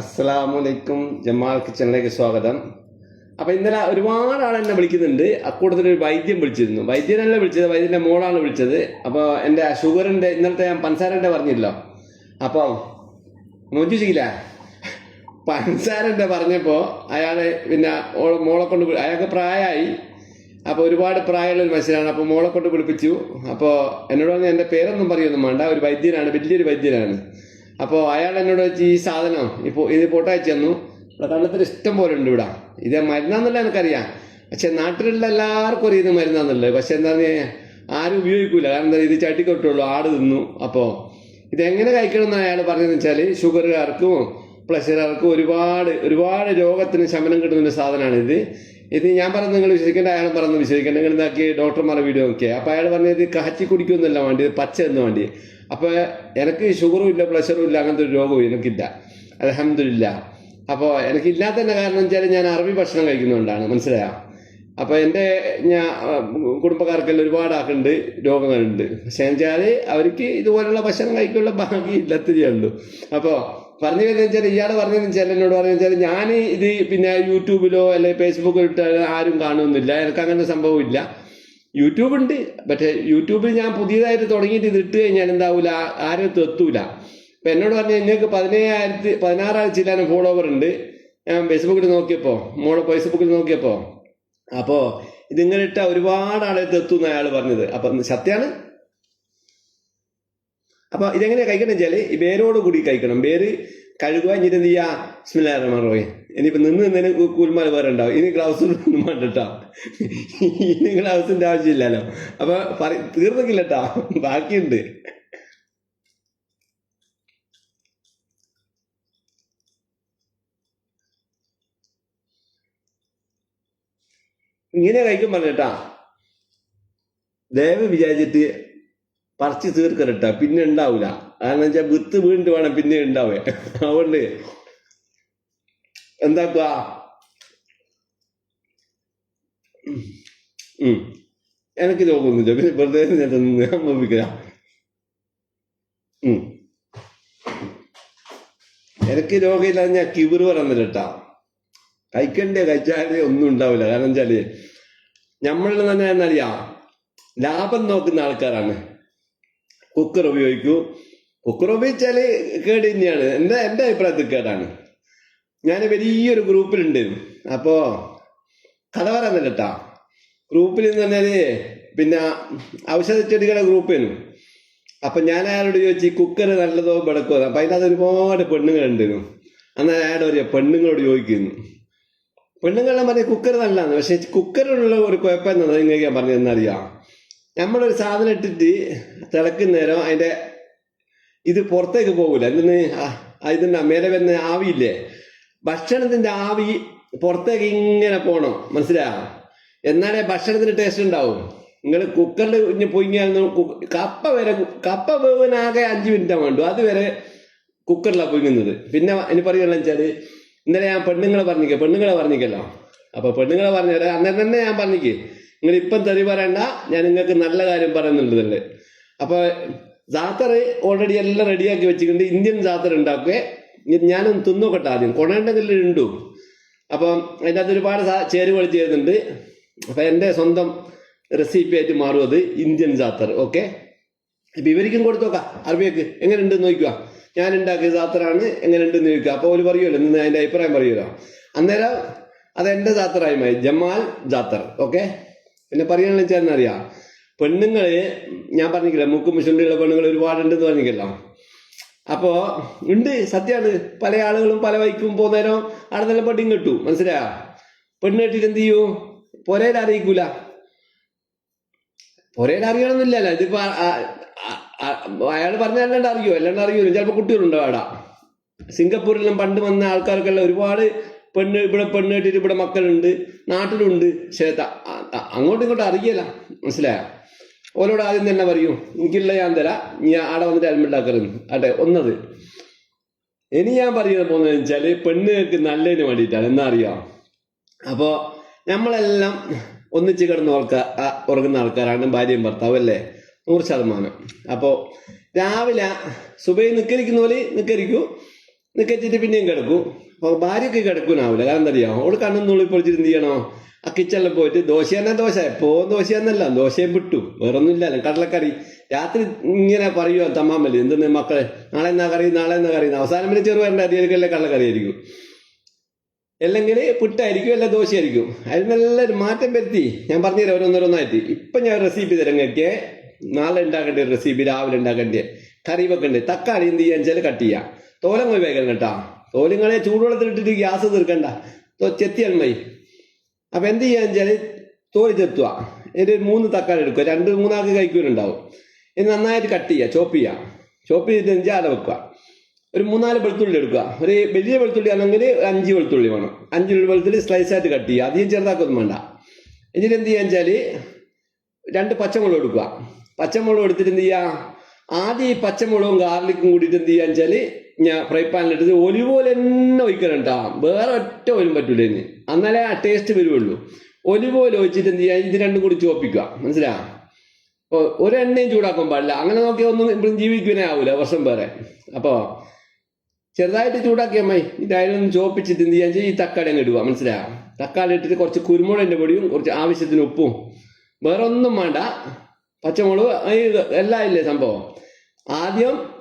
അസ്സലാമലൈക്കും ജമാൽ കിച്ചണിലേക്ക് സ്വാഗതം. അപ്പൊ ഇന്നലെ ഒരുപാട് ആൾ എന്നെ വിളിക്കുന്നുണ്ട്. അക്കൂട്ടത്തിൽ ഒരു വൈദ്യം വിളിച്ചിരുന്നു. വൈദ്യനല്ല വിളിച്ചത്? വൈദ്യന്റെ മോളാണ് വിളിച്ചത്. അപ്പോൾ എന്റെ ഷുഗറിന്റെ ഇന്നലത്തെ ഞാൻ പഞ്ചസാരന്റെ പറഞ്ഞില്ലോ. അപ്പോൾ മോചിച്ചില്ല പഞ്ചസാരന്റെ പറഞ്ഞപ്പോൾ അയാൾ പിന്നെ മോളെ കൊണ്ട് അയാൾക്ക് പ്രായമായി അപ്പോൾ ഒരുപാട് പ്രായമുള്ള ഒരു മനുഷ്യനാണ്. അപ്പോൾ മോളെ കൊണ്ട് വിളിപ്പിച്ചു. അപ്പോൾ എന്നോട് പറഞ്ഞാൽ എന്റെ പേരൊന്നും പറയൊന്നും വേണ്ട. ഒരു വൈദ്യനാണ്. വലിയൊരു വൈദ്യനാണ്. അപ്പോൾ അയാൾ എന്നോട് വെച്ച് ഈ സാധനം ഇപ്പോൾ ഇത് ഫോട്ടോ അയച്ചു തന്നു. ഇവിടെ ഇഷ്ടം പോലെ ഉണ്ട് ഇവിടെ. ഇത് മരുന്നാന്നല്ല എനിക്കറിയാം. പക്ഷെ നാട്ടിലുള്ള എല്ലാവർക്കും അറിയാം ഇത് മരുന്നാന്നുള്ളത്. പക്ഷെ എന്താണെന്ന് കഴിഞ്ഞാൽ ആരും ഉപയോഗിക്കൂല. കാരണം എന്താ ഇത് ചട്ടിക്കൊട്ടുള്ളൂ ആട് തിന്നു. അപ്പോൾ ഇതെങ്ങനെ കഴിക്കണം എന്ന് അയാൾ പറഞ്ഞതെന്ന് വെച്ചാൽ ഷുഗറുകാർക്കും പ്ലഷറുകാർക്കും ഒരുപാട് ഒരുപാട് രോഗത്തിന് ശമനം കിട്ടുന്ന ഒരു സാധനമാണ് ഇത് ഇത് ഞാൻ പറഞ്ഞത് നിങ്ങൾ വിശ്വസിക്കേണ്ട അയാൾ പറഞ്ഞത് വിശ്വസിക്കേണ്ട. നിങ്ങൾ എന്താക്കി ഡോക്ടർമാരുടെ വീഡിയോ നോക്കിയാൽ അപ്പോൾ അയാൾ പറഞ്ഞത് കാച്ചി കുടിക്കുമെന്നല്ല വേണ്ടി പച്ച എന്ന് വേണ്ടി അപ്പോൾ എനിക്ക് ഷുഗറും ഇല്ല പ്രഷറും ഇല്ല അങ്ങനത്തെ ഒരു രോഗവും എനിക്കില്ല. അലഹമില്ല അപ്പോൾ എനിക്കില്ലാത്തതിന്റെ കാരണം വെച്ചാൽ ഞാൻ അറബി ഭക്ഷണം കഴിക്കുന്നതുകൊണ്ടാണ് മനസ്സിലായോ? അപ്പോൾ എന്റെ ഞാൻ കുടുംബക്കാർക്കെല്ലാം ഒരുപാട് ആക്കുന്നുണ്ട് രോഗങ്ങളുണ്ട്. പക്ഷേ വെച്ചാൽ അവർക്ക് ഇതുപോലുള്ള ഭക്ഷണം കഴിക്കാനുള്ള ഭാഗ്യം ഇല്ലാത്തതേ ഉള്ളൂ. അപ്പോൾ പറഞ്ഞു വരുന്നത് വെച്ചാൽ ഇയാൾ പറഞ്ഞതെന്ന് വെച്ചാൽ എന്നോട് പറഞ്ഞു വെച്ചാൽ ഞാൻ ഇത് പിന്നെ യൂട്യൂബിലോ അല്ലെങ്കിൽ ഫേസ്ബുക്കിലോ ഇട്ടാൽ ആരും കാണുന്നില്ല. എനിക്ക് അങ്ങനെ സംഭവമില്ല യൂട്യൂബ് ഉണ്ട്. പക്ഷേ യൂട്യൂബിൽ ഞാൻ പുതിയതായിട്ട് തുടങ്ങിയിട്ട് ഇത് ഇട്ട് കഴിഞ്ഞാൽ എന്താവില്ല ആരും എത്തൂല. അപ്പം എന്നോട് പറഞ്ഞു നിങ്ങൾക്ക് പതിനേഴായിരത്തി പതിനാറായിരത്തി ചില്ലാനും ഫോളോവർ ഉണ്ട്. ഞാൻ ഫേസ്ബുക്കിൽ നോക്കിയപ്പോൾ മോളെ ഫേസ്ബുക്കിൽ നോക്കിയപ്പോൾ അപ്പോൾ ഇതിങ്ങനെ ഇട്ട ഒരുപാട് ആളെടുത്ത് എന്ന് അയാൾ പറഞ്ഞത്. അപ്പം സത്യമാണ് അപ്പോൾ ഇതെങ്ങനെയാ കഴിക്കണം വെച്ചാൽ വേരോട് കൂടി കഴിക്കണം. വേര് കഴുകുക എന്നിട്ട് എന്ത് ചെയ്യാ? സ്മില്ലാറോയി ഇനിയിപ്പോ നിന്ന് നിന്നതിന് കൂൽമാല വേറെ ഉണ്ടാവും. ഇനി ഗ്ലൗസ് ഒന്നും വേണ്ടട്ടോ. ഇനി ഗ്ലൗസിന്റെ ആവശ്യമില്ലല്ലോ. അപ്പൊ പറ തീർന്നില്ലട്ടോ ബാക്കിയുണ്ട്. ഇങ്ങനെ കഴിക്കും പറഞ്ഞിട്ടാ. ദയവ് വിചാരിച്ചിട്ട് പറിച്ച് തീർക്കരട്ട. പിന്നെ ഉണ്ടാവൂല. കാരണം വെച്ചാൽ വിത്ത് വീണ്ടും വേണം പിന്നെ ഉണ്ടാവേ. അതുകൊണ്ട് എന്താക്കുക. എനിക്ക് രോഗമൊന്നുമില്ല പിന്നെ വെറുതെ ഞാൻ. എനിക്ക് രോഗമില്ല ഞാൻ കിബിറ് പറയുന്നില്ല കഴിക്കണ്ടേ കഴിച്ചാലേ ഒന്നും ഉണ്ടാവില്ല. കാരണം വെച്ചാൽ നമ്മളിൽ തന്നെ എന്നറിയാം ലാഭം നോക്കുന്ന ആൾക്കാരാണ്. കുക്കർ ഉപയോഗിക്കൂ. കുക്കർ ഉപയോഗിച്ചാൽ കേട് തന്നെയാണ്. എന്റെ എന്റെ അഭിപ്രായത്തിൽ കേടാണ്. ഞാൻ വലിയൊരു ഗ്രൂപ്പിലുണ്ടായിരുന്നു അപ്പോ കഥ പറയുന്നില്ല കേട്ടാ ഗ്രൂപ്പിൽ എന്ന് പറഞ്ഞാൽ പിന്നെ ഔഷധ ചെടികളുടെ ഗ്രൂപ്പിനും അപ്പൊ ഞാൻ അയാളോട് ചോദിച്ചു ഈ കുക്കർ നല്ലതോ ബെടക്കോ അപ്പൊ അതിനകത്ത് ഒരുപാട് പെണ്ണുങ്ങളുണ്ടായിരുന്നു അന്ന് അയാൾ ഒരു പെണ്ണുങ്ങളോട് ചോദിക്കുന്നു. പെണ്ണുങ്ങളെ പറഞ്ഞ കുക്കർ നല്ലതാണ്. പക്ഷെ കുക്കറിലുള്ള ഒരു കുഴപ്പം എന്താ നിങ്ങൾക്ക് ഞാൻ പറഞ്ഞതെന്നറിയാം നമ്മളൊരു സാധനം ഇട്ടിട്ട് തിളക്കുന്ന നേരം അതിന്റെ ഇത് പുറത്തേക്ക് പോകൂല. എന്തിന് ആ- ഇതിന്റെ മേലെ വരുന്ന ആവിയില്ലേ? ഭക്ഷണത്തിന്റെ ആവി പുറത്തേക്ക് ഇങ്ങനെ പോണം. മനസ്സിലായോ? എന്നാലേ ഭക്ഷണത്തിന് ടേസ്റ്റ് ഉണ്ടാവും. നിങ്ങൾ കുക്കറിൽ പൊങ്ങിയാൽ കപ്പ വരെ കപ്പ വേവനാകെ അഞ്ച് മിനിറ്റ് വേണ്ടു അതുവരെ കുക്കറിലാണ് പൊങ്ങുന്നത് പിന്നെ ഇനി പറയുകയെന്ന് വെച്ചാൽ ഇന്നലെ ഞാൻ പെണ്ണുങ്ങളെ പറഞ്ഞിക്ക പെണ്ണുങ്ങളെ പറഞ്ഞിക്കല്ലോ അപ്പൊ പെണ്ണുങ്ങളെ പറഞ്ഞുതരാം അന്നേരം തന്നെ ഞാൻ പറഞ്ഞിക്ക് നിങ്ങൾ ഇപ്പം തെറി പറയണ്ട ഞാൻ നിങ്ങൾക്ക് നല്ല കാര്യം പറയുന്നുണ്ടല്ലേ അപ്പൊ ജാത്തർ ഓൾറെഡി എല്ലാം റെഡിയാക്കി വെച്ചിട്ടുണ്ട്. ഇന്ത്യൻ ജാത്തർ ഉണ്ടാക്കുക ഞാനൊന്ന് തിന്നോക്കട്ടെ ആദ്യം. കൊണേണ്ടെങ്കിൽ ഉണ്ടു അപ്പം അതിന്റെ അകത്ത് ഒരുപാട് ചേരുവകൾ ചെയ്യുന്നുണ്ട് അപ്പൊ എന്റെ സ്വന്തം റെസിപ്പി ആയിട്ട് മാറും അത്. ഇന്ത്യൻ ജാത്തർ ഓക്കെ ഇപ്പൊ ഇവർക്കും കൊടുത്തോക്കാം അറബിയക്ക് എങ്ങനെയുണ്ട് നോക്കുക ഞാൻ ഉണ്ടാക്കിയ ജാത്തറാണ് എങ്ങനെയുണ്ട് ചോദിക്കുക അപ്പോൾ അവർ പറയുമല്ലോ നിന്ന് അതിന്റെ അഭിപ്രായം പറയുമല്ലോ അന്നേരം അത് എന്റെ ജാത്തറായി മതി ജമാൽ ജാത്തർ ഓക്കെ പിന്നെ പറയാനുള്ള വെച്ചാൽ എന്നറിയാം പെണ്ണുങ്ങൾ ഞാൻ പറഞ്ഞില്ല മുക്കും മുഷുണ്ടിയുള്ള പെണ്ണുങ്ങൾ ഒരുപാടുണ്ടെന്ന് പറഞ്ഞില്ലല്ലോ? അപ്പോ ഉണ്ട് സത്യമാണ് പല ആളുകളും പല വൈക്കും പോകുന്നേരം അവിടെ നല്ല പെണ്ണും കെട്ടു. മനസ്സിലായോ? പെണ്ണ് കെട്ടിട്ട് എന്ത് ചെയ്യൂ? പൊരയിൽ അറിയിക്കൂല. പൊരയിൽ അറിയണമെന്നില്ലല്ലോ ഇതിപ്പോ അയാൾ പറഞ്ഞല്ലാണ്ട് അറിയോ? അല്ലാണ്ട് അറിയോ ചിലപ്പോ കുട്ടികളുണ്ടോ അവിടെ? സിംഗപ്പൂരിലും പണ്ട് വന്ന ആൾക്കാർക്കെല്ലാം ഒരുപാട് പെണ്ണ് ഇവിടെ പെണ്ണ് കെട്ടിട്ട് ഇവിടെ മക്കളുണ്ട് നാട്ടിലുണ്ട്. പക്ഷേ അങ്ങോട്ടും ഇങ്ങോട്ടും അറിയല മനസ്സിലായോ? ഓലോട് ആദ്യം തന്നെ പറയൂ എനിക്കുള്ള ഞാൻ തരാം നീ ആടെ വന്നിട്ട് അഡ്മിറ്റ് ആക്കരുത് അട്ടെ ഒന്നത്. ഇനി ഞാൻ പറയുന്നത് പോകുന്നത് വെച്ചാൽ പെണ്ണുങ്ങൾക്ക് നല്ലതിന് വേണ്ടിയിട്ടാണ് എന്നാ അറിയാം? അപ്പോ നമ്മളെല്ലാം ഒന്നിച്ച് കിടന്ന് ഓർക്ക ഉറങ്ങുന്ന ആൾക്കാരാണ് ഭാര്യയും ഭർത്താവും അല്ലേ? നൂറ് ശതമാനം. അപ്പോൾ രാവിലെ സുബൈ നിക്കരിക്കുന്ന പോലെ നിക്കരിക്കൂ നിക്കച്ചിട്ട് പിന്നെയും കിടക്കും. അപ്പോൾ ഭാര്യയ്ക്ക് കിടക്കൂനാവില്ല കാരണം അറിയാം അവൾ കണ്ണും നുള്ളി പൊളിച്ചിട്ട് എന്ത് ചെയ്യണോ? ആ കിച്ചണിൽ പോയിട്ട് ദോശ തന്നെ ദോശ. എപ്പോ ദോശ എന്നല്ല ദോശയും വിട്ടു വേറൊന്നും ഇല്ലല്ലോ കടലക്കറി. രാത്രി ഇങ്ങനെ പറയുമോ തമ്മാമല്ലേ എന്തെന്ന് മക്കളെ? നാളെ എന്നാ കറി? നാളെ എന്നാ കറി? അവസാനം പിന്നെ ചെറുപയറിന്റെ അരിയല്ലേ കടലക്കറി ആയിരിക്കും അല്ലെങ്കിൽ പുട്ടായിരിക്കും അല്ല ദോശയായിരിക്കും. അതിൽ നല്ലൊരു മാറ്റം വരുത്തി. ഞാൻ പറഞ്ഞുതരാം ഓരോന്നോരോന്നായിട്ട്. ഇപ്പം ഞാൻ റെസിപ്പി തരങ്ങൾക്ക് നാളെ ഉണ്ടാക്കേണ്ട റെസിപ്പി രാവിലെ ഉണ്ടാക്കേണ്ട കറി വെക്കണ്ടേ തക്കാളി എന്ത് ചെയ്യാന്ന് വെച്ചാൽ കട്ട് ചെയ്യാം. തോലം പോയി വേഗം കേട്ടാ. തോലിങ്ങളെ ചൂടുവെള്ളത്തിലിട്ടിട്ട് ഗ്യാസ് തീർക്കണ്ട. ചെത്തിയാൽ മതി അപ്പം എന്ത് ചെയ്യാന്ന് വെച്ചാൽ തോൽ ചെത്തുക. എന്നിട്ട് ഒരു മൂന്ന് തക്കാളി എടുക്കുക. രണ്ട് മൂന്നാൾക്ക് കഴിക്കുന്നുണ്ടാവും. ഇത് നന്നായിട്ട് കട്ട് ചെയ്യുക. ചോപ്പ് ചെയ്യുക. ചോപ്പ് ചെയ്തിട്ട് ജാല വെക്കുക. ഒരു മൂന്നാൽ വെളുത്തുള്ളി എടുക്കുക. ഒരു വലിയ വെളുത്തുള്ളി ആണെങ്കിൽ അഞ്ച് വെളുത്തുള്ളി വേണം. അഞ്ച് വെളുത്തുള്ളി സ്ലൈസ് ആയിട്ട് കട്ട് ചെയ്യുക. അധികം ചെറുതാക്കൊന്നും വേണ്ട. എന്നിട്ട് എന്ത് ചെയ്യാന്ന് വെച്ചാൽ രണ്ട് പച്ചമുളക് എടുക്കുക. പച്ചമുളക് എടുത്തിട്ട് എന്ത് ചെയ്യുക? ആദ്യം ഈ പച്ചമുളകും ഗാർലിക്കും കൂടിയിട്ട് എന്ത് ചെയ്യാന്ന് വെച്ചാൽ ഞാൻ ഫ്രൈ പാനിലിട്ട് ഒലിവ് പോലെ തന്നെ ഒഴിക്കണം കേട്ടോ വേറെ ഒറ്റ ഒലും പറ്റൂല ഇനി. എന്നാലേ ആ ടേസ്റ്റ് വരുവുള്ളൂ. ഒലിവ് പോലെ ഒഴിച്ചിട്ട് എന്ത് ചെയ്യുക ഇത് രണ്ടും കൂടി ചോപ്പിക്കുക മനസ്സിലാ? ഒരു എണ്ണയും ചൂടാക്കാൻ പാടില്ല. അങ്ങനെ നോക്കിയാൽ ഒന്നും ജീവിക്കുവാനേ ആവൂല വർഷം വേറെ. അപ്പോൾ ചെറുതായിട്ട് ചൂടാക്കിയാൽ മതി. ഇതായാലും ചോപ്പിച്ചിട്ട് എന്ത് ചെയ്യാൻ ഈ തക്കാളി അങ്ങ് ഇടുക. മനസ്സിലായോ തക്കാളി ഇട്ടിട്ട് കുറച്ച് കുരുമുളകിന്റെ പൊടിയും കുറച്ച് ആവശ്യത്തിന് ഉപ്പും. വേറെ ഒന്നും വേണ്ട. പച്ചമുളക് എല്ലാം ഇല്ലേ സംഭവം? ആദ്യം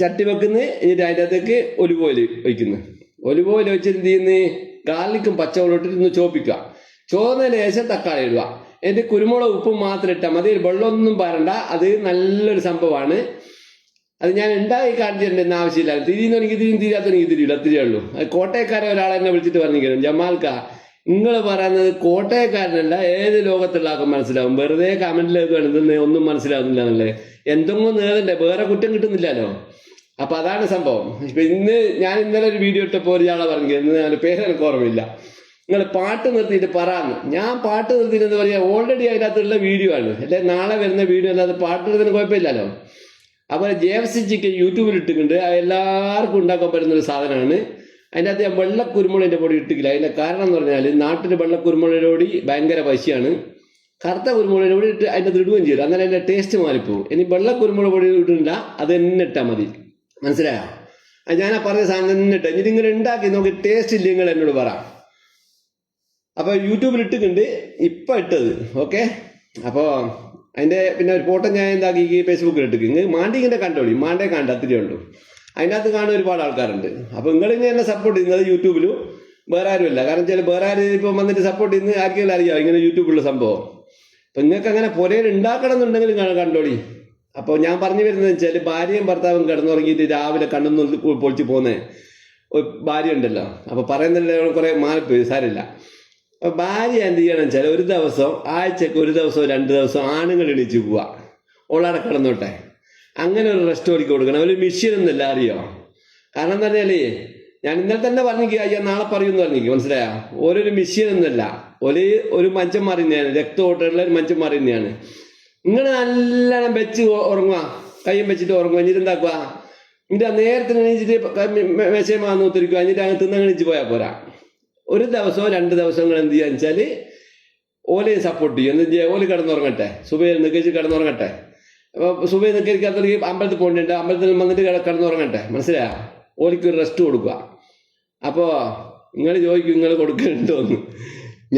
ചട്ടി വെക്കുന്ന എന്നിട്ട് അതിന്റെ അകത്തേക്ക് ഒലിവ് ഓയിൽ ഒഴിക്കുന്നു. ഒലിവ് ഓയിൽ വെച്ചിട്ട് എന്ത് ചെയ്യുന്നു? ഗാർലിക്കും പച്ചമുളകും ഒന്ന് ചോപ്പിക്കുക. ചോന്നതിന് ശേഷം തക്കാളി ഇടുക. എന്നിട്ട് കുരുമുളക് ഉപ്പും മാത്രം ഇട്ടാൽ മതി. വെള്ളമൊന്നും പാരണ്ട. അത് നല്ലൊരു സംഭവമാണ്. അത് ഞാൻ ഉണ്ടാക്കി കാണിച്ചിട്ടുണ്ടെന്ന് ആവശ്യമില്ല തിരിയുന്നെനിക്ക് തിരിയും തിരിയാത്തെനിക്ക് തിരിയില്ല അത്രയേ ഉള്ളൂ. അത് കോട്ടയക്കാരെ ഒരാളെ എന്നെ വിളിച്ചിട്ട് പറഞ്ഞിരിക്കണം ജമാൽക്ക നിങ്ങൾ പറയുന്നത് കോട്ടയക്കാരനല്ല ഏത് ലോകത്തുള്ള ആൾക്കും മനസ്സിലാവും? വെറുതെ കമന്റിൽ എഴുതുകയാണെന്ന് ഒന്നും മനസ്സിലാവുന്നില്ല എന്നല്ലേ എന്തെങ്കിലും നേടണ്ടേ? വേറെ കുറ്റം കിട്ടുന്നില്ലല്ലോ. അപ്പൊ അതാണ് സംഭവം. ഇപ്പൊ ഇന്ന് ഞാൻ ഇന്നലെ ഒരു വീഡിയോ ഇട്ടപ്പോൾ ഒരാളെ പറഞ്ഞു ഇന്ന് ഞാൻ പേര് എനിക്ക് ഓർമ്മയില്ല. നിങ്ങൾ പാട്ട് നിർത്തിയിട്ട് പറയാന്ന് ഞാൻ പാട്ട് നിർത്തിയിട്ട് പറയാ ഓൾറെഡി അതിനകത്തുള്ള വീഡിയോ ആണ്. അല്ലെ നാളെ വരുന്ന വീഡിയോ അല്ലാതെ പാട്ട് നിർത്തുന്ന കുഴപ്പമില്ലല്ലോ. അപ്പോൾ സി ചിക്കൻ യൂട്യൂബിൽ ഇട്ടിട്ടുണ്ട്. എല്ലാവർക്കും ഉണ്ടാക്കാൻ പറ്റുന്ന ഒരു സാധനമാണ്. അതിന്റെ അകത്ത് ഞാൻ വെള്ളക്കുരുമുളകിന്റെ പൊടി ഇട്ടിക്കില്ല അതിന്റെ കാരണം എന്ന് പറഞ്ഞാൽ നാട്ടിൽ വെള്ളക്കുരുമുളകിന്റെ പൊടി ഭയങ്കര പശിയാണ്. കറുത്ത കുരുമുളകിന്റെ പൊടി ഇട്ട് അതിന്റെ അകത്ത് ഇടുകയും ചെയ്യും അന്നേരം അതിന്റെ ടേസ്റ്റ് മാറിപ്പോകും ഇനി വെള്ളക്കുരുമുളക് പൊടി ഇട്ടിട്ടില്ല. അത് തന്നെ ഇട്ടാൽ മതി. മനസ്സിലായോ? ഞാൻ ആ പറഞ്ഞ സാധനം നിന്നിട്ട് ഇനി നിങ്ങൾ ഉണ്ടാക്കി നോക്കി ടേസ്റ്റ് ഇല്ലെങ്കിൽ എന്നോട് പറ. അപ്പോൾ യൂട്യൂബിൽ ഇട്ടിട്ടുണ്ട് ഇപ്പം ഇട്ടത് ഓക്കെ അപ്പോൾ അതിന്റെ പിന്നെ ഒരു ഫോട്ടോ ഞാൻ എന്താക്കി ഫേസ്ബുക്കിൽ ഇട്ടിക്ക്. നിങ്ങൾ മാണ്ടിങ്ങനെ കണ്ടോളി മാണ്ടേ കണ്ട അത്രയേ ഉള്ളൂ. അകത്ത് കാണുന്ന ഒരുപാട് ആൾക്കാരുണ്ട്. അപ്പോൾ നിങ്ങൾ ഇനി എന്നെ സപ്പോർട്ട് ചെയ്യുന്നത് യൂട്യൂബിലും വേറെ ആരുമില്ല കാരണം വെച്ചാൽ വേറെ ആരും ഇപ്പം വന്നിട്ട് സപ്പോർട്ട് ചെയ്യുന്നത് ആർക്കെങ്കിലും അറിയാം ഇങ്ങനെ യൂട്യൂബിലുള്ള സംഭവം. അപ്പം നിങ്ങൾക്ക് അങ്ങനെ പുരയിൽ ഉണ്ടാക്കണം എന്നുണ്ടെങ്കിൽ കണ്ടോളി. അപ്പോൾ ഞാൻ പറഞ്ഞു വരുന്നത് വെച്ചാൽ ഭാര്യയും ഭർത്താവും കിടന്നുറങ്ങിയിട്ട് രാവിലെ കണ്ണൊന്നും പൊളിച്ച് പോകുന്നേ ഭാര്യ ഉണ്ടല്ലോ. അപ്പോൾ പറയുന്നില്ല കുറേ മാറിപ്പോയി സാരമില്ല. അപ്പോൾ ഭാര്യ എന്ത് ചെയ്യണം വെച്ചാൽ ഒരു ദിവസം ആഴ്ചക്ക് ഒരു ദിവസം രണ്ട് ദിവസം ആണുങ്ങൾ എണീച്ച് പോവുക ഉള്ളാടെ കിടന്നോട്ടെ. അങ്ങനെ ഒരു റെസ്റ്റ് ഒരുക്കി കൊടുക്കണം. ഒരു മെഷീൻ ഒന്നുമില്ല അറിയോ? കാരണം എന്താ പറഞ്ഞാലേ ഞാൻ ഇന്നലെ തന്നെ പറഞ്ഞിരിക്കുക അയ്യാ നാളെ പറയുമെന്ന് പറഞ്ഞിരിക്കും മനസ്സിലായോ? ഓരോരു മെഷീൻ എന്നല്ല ഒരു ഒരു മനുഷ്യൻ തന്നെയാണ്. രക്തോട്ടമുള്ള ഒരു മഞ്ചം തന്നെയാണ്. നിങ്ങൾ നല്ലോണം വെച്ച് ഉറങ്ങുക കയ്യും വെച്ചിട്ട് ഉറങ്ങുക എന്നിട്ട് എന്താക്കുക എന്നിട്ട് ആ നേരത്തിന് എണീച്ചിട്ട് മേശമാന്ന് ഒത്തിരിക്കുക എന്നിട്ട് അങ്ങ് തിന്ന് എണീച്ച് പോയാൽ പോരാ. ഒരു ദിവസമോ രണ്ട് ദിവസങ്ങൾ എന്ത് ചെയ്യാന്ന് വെച്ചാൽ ഓലയും സപ്പോർട്ട് ചെയ്യും. എന്താ ചെയ്യുക ഓൽ കിടന്നുറങ്ങട്ടെ. സുബൈ നിൽക്കിച്ച് കിടന്നുറങ്ങട്ടെ. അപ്പോൾ സുബൈ നിൽക്കരിക്കാത്തവർക്ക് അമ്പലത്തിൽ പോകേണ്ടത് അമ്പലത്തിൽ വന്നിട്ട് കിട- കിടന്നുറങ്ങട്ടെ. മനസ്സിലായോ? ഓലിക്ക് ഒരു റെസ്റ്റ് കൊടുക്കുക അപ്പോൾ നിങ്ങൾ ചോദിക്കും നിങ്ങൾ കൊടുക്കുന്നുണ്ടോന്ന്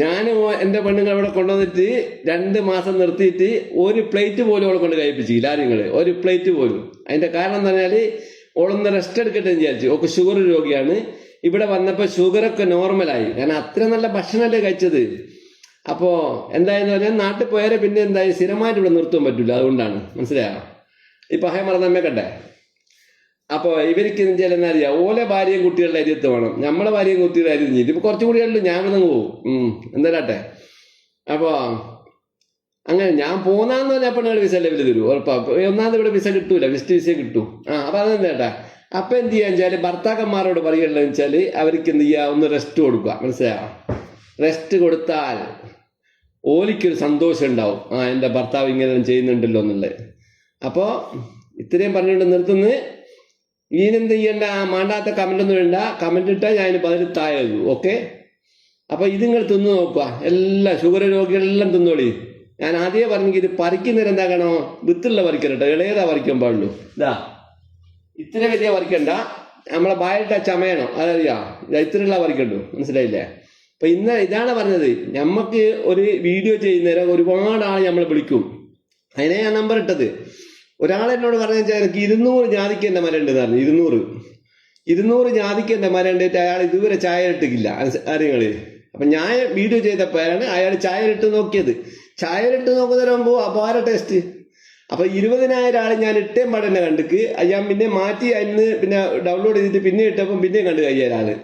ഞാൻ എന്റെ പെണ്ണുങ്ങൾ അവിടെ കൊണ്ടുവന്നിട്ട് രണ്ട് മാസം നിർത്തിയിട്ട് ഒരു പ്ലേറ്റ് പോലും അവളെ കൊണ്ട് കഴിപ്പിച്ചില്ല. നിങ്ങൾ ഒരു പ്ലേറ്റ് പോലും. അതിന്റെ കാരണം എന്ന് പറഞ്ഞാൽ ഓളൊന്ന് റെസ്റ്റ് എടുക്കട്ടെ എന്ന് വിചാരിച്ചു. ഒക്കെ ഷുഗർ രോഗിയാണ്. ഇവിടെ വന്നപ്പോൾ ഷുഗറൊക്കെ നോർമലായി ഞാൻ അത്ര നല്ല ഭക്ഷണമല്ലേ കഴിച്ചത്. അപ്പോൾ എന്തായെന്ന് പറഞ്ഞാൽ നാട്ടിൽ പോയാലേ പിന്നെ എന്തായാലും സ്ഥിരമായിട്ട് ഇവിടെ നിർത്താൻ പറ്റില്ല അതുകൊണ്ടാണ്. മനസ്സിലായോ? ഈ പഹയ മറന്നമ്മ കണ്ടേ? അപ്പോൾ ഇവർക്ക് വെച്ചാൽ എന്നാ അറിയാം? ഓലെ ഭാര്യയും കുട്ടികളുടെ അരിയത്ത് വേണം. നമ്മളെ ഭാര്യയും കുട്ടികളുടെ അരി ഇതിപ്പോൾ കുറച്ചും കൂടി ഉള്ളു. ഞാൻ വന്ന് പോകും എന്തായാട്ടെ അപ്പോൾ അങ്ങനെ ഞാൻ പോന്നാന്ന് പറഞ്ഞാൽ പെണ്ണുങ്ങൾ വിസ ലെവൽ തരൂ. ഉറപ്പാണ് ഒന്നാമത് ഇവിടെ വിസ കിട്ടൂല. വിസ്റ്റ് വിസ കിട്ടും. ആ അപ്പൊ അതെന്താ ചേട്ടാ? അപ്പൊ എന്ത് ചെയ്യാന്ന് വെച്ചാൽ ഭർത്താക്കന്മാരോട് പറയുകയെന്ന് വെച്ചാൽ അവർക്ക് എന്ത് ചെയ്യാ? ഒന്ന് റെസ്റ്റ് കൊടുക്കുക. മനസ്സിലായോ? റെസ്റ്റ് കൊടുത്താൽ ഓലിക്കൊരു സന്തോഷം ഉണ്ടാവും. ആ എന്റെ ഭർത്താവ് ഇങ്ങനെ ചെയ്യുന്നുണ്ടല്ലോ എന്നുള്ളത്. അപ്പോൾ ഇത്രയും പറഞ്ഞുകൊണ്ട് നിർത്തുന്നത് ഈനെന്ത് ചെയ്യണ്ട? മാണ്ടാത്ത കമന്റ് ഒന്നും വേണ്ട കമന്റ് ഇട്ടാൽ ഞാൻ പതിന് താഴെ ഓക്കെ അപ്പോൾ നിങ്ങൾ തിന്നു നോക്കുക. എല്ലാ ഷുഗർ രോഗികളെല്ലാം തിന്നോളി. ഞാൻ ആദ്യമേ പറഞ്ഞെങ്കിൽ ഇത് പറിക്കുന്നേരം എന്താക്കണോ വിത്തുള്ള പറിക്കരുട്ടോ ഇളയതാ പറിക്കാൻ പാടുള്ളൂ. ഇതാ. ഇത്ര വലിയ പറിക്കണ്ട. നമ്മളെ ബായിട്ട ചമയണം? അതറിയാ? ഇത്രയുള്ള പറിക്കണ്ടു? മനസ്സിലായില്ലേ? അപ്പൊ ഇന്ന് ഇതാണ് പറഞ്ഞത്. നമുക്ക് ഒരു വീഡിയോ ചെയ്യുന്നേരം ഒരുപാട് ആൾ നമ്മൾ വിളിക്കും. അതിനെ ഞാൻ നമ്പർ ഇട്ടത്. ഒരാൾ എന്നോട് പറഞ്ഞു വെച്ചാൽ എനിക്ക് ഇരുന്നൂറ് ജാതിക്ക് എന്റെ മരം ഉണ്ട് പറഞ്ഞു ഇരുന്നൂറ്. ഇരുന്നൂറ് ജാതിക്ക് എന്റെ മരം അയാൾ ഇതുവരെ ചായ ഇട്ടിക്കില്ല അറിയങ്ങൾ അപ്പൊ ഞാൻ വീഡിയോ ചെയ്തപ്പോഴാണ് അയാൾ ചായ ഇട്ട് നോക്കിയത്. ചായ ഇട്ട് നോക്കുന്നതിന് അപാര ടേസ്റ്റ് അപ്പൊ ഇരുപതിനായിരം ആൾ ഞാൻ ഇട്ടേം പാടന്നെ കണ്ടിക്ക്. ഞാൻ പിന്നെ മാറ്റി അതിന് പിന്നെ ഡൗൺലോഡ് ചെയ്തിട്ട് പിന്നെ ഇട്ടപ്പം പിന്നെയും കണ്ടു കയ്യാലാൾ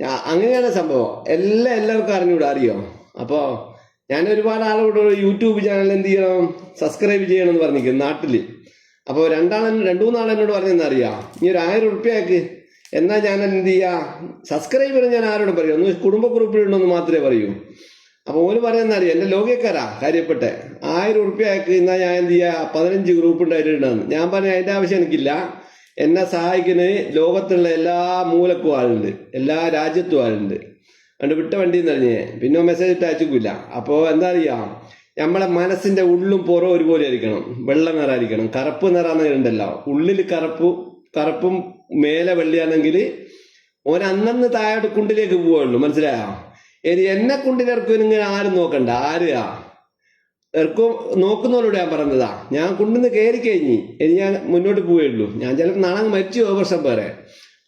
ഞാ- അങ്ങനെയാണ് സംഭവം. എല്ലാം എല്ലാവർക്കും അറിഞ്ഞൂടാ അറിയോ? അപ്പോൾ ഞാൻ ഒരുപാട് ആളോട് യൂട്യൂബ് ചാനൽ എന്ത് ചെയ്യണം? സബ്സ്ക്രൈബ് ചെയ്യണം എന്ന് പറഞ്ഞിരിക്കും നാട്ടിൽ. അപ്പോൾ രണ്ടാളൻ രണ്ടു മൂന്നാൾ എന്നോട് പറഞ്ഞെന്ന് അറിയാം നീ ഒരു ആയിരം ഉറുപ്പ്യക്ക് എന്നാൽ ഞാൻ എന്ത് ചെയ്യാ? സബ്സ്ക്രൈബർ ഞാൻ ആരോട് പറയും. ഒന്ന് കുടുംബ ഗ്രൂപ്പിലുണ്ടെന്ന് മാത്രമേ പറയൂ. അപ്പോൾ ഓര് പറയുന്നറിയാം എന്റെ ലോകക്കാരാ കാര്യപ്പെട്ടെ. ആയിരം ഉറുപ്പ്യക്ക് എന്നാൽ ഞാൻ എന്ത് ചെയ്യാ? പതിനഞ്ച് ഗ്രൂപ്പ് ഉണ്ടായിട്ടുണ്ടെന്ന് ഞാൻ പറഞ്ഞ അതിന്റെ ആവശ്യം എനിക്കില്ല. എന്നെ സഹായിക്കുന്ന ലോകത്തുള്ള എല്ലാ മൂലക്കും ആളുണ്ട്. എല്ലാ രാജ്യത്തും ആളുണ്ട്. അതുകൊണ്ട് വിട്ട വണ്ടി നിറഞ്ഞേ പിന്നെ മെസ്സേജ് ഇട്ട് അയച്ചിക്കില്ല അപ്പോൾ എന്താ അറിയാ? നമ്മളെ മനസ്സിന്റെ ഉള്ളും പുറം ഒരുപോലെ ആയിരിക്കണം വെള്ള നിറായിരിക്കണം കറുപ്പ് നിറാന്ന് ഉള്ളിൽ കറുപ്പ് കറുപ്പും മേലെ വെള്ളിയാണെങ്കിൽ ഓൻ അന്നന്ന് താഴോട്ട് കുണ്ടിലേക്ക് പോവുള്ളൂ മനസ്സിലായോ? ഇനി എന്നെ കുണ്ടിലിറക്കും ഇങ്ങനെ ആരും നോക്കണ്ട. ആരെയാ ഇറക്കും നോക്കുന്നവരോട് ഞാൻ പറഞ്ഞതാ. ഞാൻ കുണ്ടിന്ന് കയറി കഴിഞ്ഞ് ഇനി ഞാൻ മുന്നോട്ട് പോവുള്ളൂ ഞാൻ ചിലപ്പോൾ നാളെ മരിച്ചു പോകും വർഷം പേരെ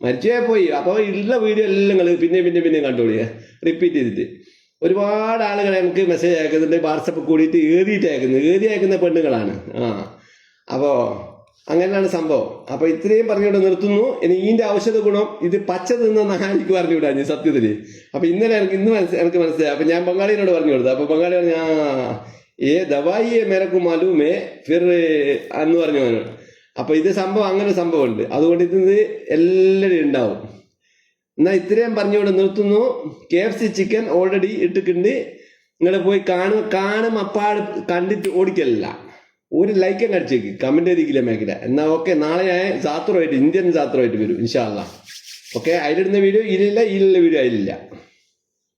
മരിച്ചേ പോയി അപ്പോൾ ഉള്ള വീഡിയോ എല്ലാം നിങ്ങൾ പിന്നെ പിന്നെ പിന്നെ കണ്ടുപിടിക്കുക റിപ്പീറ്റ് ചെയ്തിട്ട്. ഒരുപാട് ആളുകൾ നമുക്ക് മെസ്സേജ് അയക്കുന്നുണ്ട്. വാട്സപ്പ് കൂടിയിട്ട് എഴുതിയിട്ട് അയക്കുന്നത് എഴുതി അയക്കുന്ന പെണ്ണുങ്ങളാണ്. ആ. അപ്പോൾ അങ്ങനെയാണ് സംഭവം. അപ്പോൾ ഇത്രയും പറഞ്ഞുകൊണ്ട് നിർത്തുന്നു. ഇനി ഇതിന്റെ ഔഷധ ഗുണം ഇത് പച്ച തിന്ന എനിക്ക് പറഞ്ഞുവിടാ ഞാൻ സത്യത്തിൽ അപ്പോൾ ഇന്നലെ എനിക്ക് ഇന്ന് മനസ്സിലായി എനിക്ക് മനസ്സിലായി. അപ്പോൾ ഞാൻ ബംഗാളിനോട് പറഞ്ഞു കൊടുത്തു അപ്പോൾ ബംഗാളി പറഞ്ഞു ആ ഏ ദവായിയെ മെരക്കു മലൂമേ ഫിർ എന്ന് പറഞ്ഞു അപ്പോൾ ഇത് സംഭവം അങ്ങനെ സംഭവമുണ്ട്. അതുകൊണ്ട് ഇത് എല്ലാവരും ഉണ്ടാവും. എന്നാ ഇത്രയും പറഞ്ഞുകൊണ്ട് നിർത്തുന്നു. K F C chicken already ഇട്ടിട്ടുണ്ട്. നിങ്ങൾ പോയി കാണും. കാണും അപ്പാട് കണ്ടിട്ട് ഓടിക്കല്ല ഒരു ലൈക്കും കടിച്ചേക്ക് കമന്റ് ചെയ്തിരിക്കില്ല മേഖല എന്നാ ഓക്കെ നാളെ ഞാൻ സാത്രമായിട്ട് ഇന്ത്യൻ സാത്രമായിട്ട് വരും ഇൻഷാല്ല ഓക്കെ അതിലിടുന്ന വീഡിയോ ഇതിലില്ല ഇതിലുള്ള വീഡിയോ അതിലില്ല.